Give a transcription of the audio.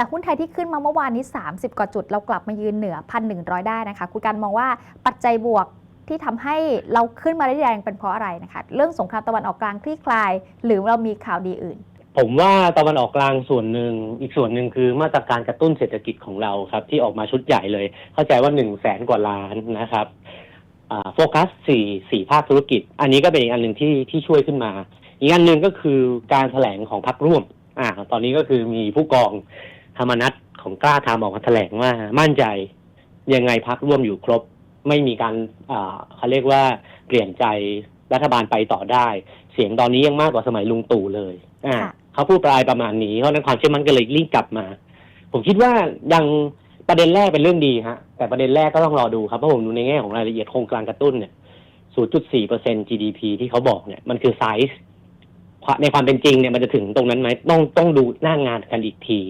แต่หุ้นไทยที่ขึ้นมาเมื่อวานนี้ 30 กว่าจุด เรากลับมายืนเหนือ 1,100 ได้นะคะ คุณการมองว่าปัจจัยบวกที่ทำให้เราขึ้นมาได้แรงเป็นเพราะอะไรนะคะ เรื่องสงครามตะวันออกกลางคลี่คลาย หรือเรามีข่าวดีอื่น ผมว่าตะวันออกกลางส่วนหนึ่งอีกส่วนหนึ่งคือมาตรการกระตุ้นเศรษฐกิจของเราครับ ที่ออกมาชุดใหญ่เลย เข้าใจว่าหนึ่งแสนกว่าล้านนะครับโฟกัสสี่สี่ภาคธุรกิจ อันนี้ก็เป็นอีกอันหนึ่งที่ที่ช่วยขึ้นมา อีกอันหนึ่งก็คือการแถลงของพรรคร่วมอ่าตอนนี้ก็คือมีผู้กอง ธรรมนัฐของกล้าทำออกมาแถลงว่า มั่นใจยังไงพรรคร่วมอยู่ครบ ไม่มีการอ่าเขาเรียกว่าเปลี่ยนใจรัฐบาลไปต่อได้ เสียงตอนนี้ยังมากกว่าสมัยลุงตู่เลย อ่าค่ะเขาพูดปลายประมาณนี้เพราะฉะนั้นความเชื่อมั่นก็เลยรีบกลับมา ผมคิดว่ายังประเด็นแรกเป็นเรื่องดีฮะแต่ประเด็นแรกก็ต้องรอดูครับเพราะผมดูในแง่ของรายละเอียดโครงการกระตุ้นเนี่ย0.4% GDP ที่เขาบอกเนี่ยมันคือไซส์ในความเป็นจริงเนี่ยมันจะถึงตรงนั้นไหมต้องต้องดูหน้างานกันอีกที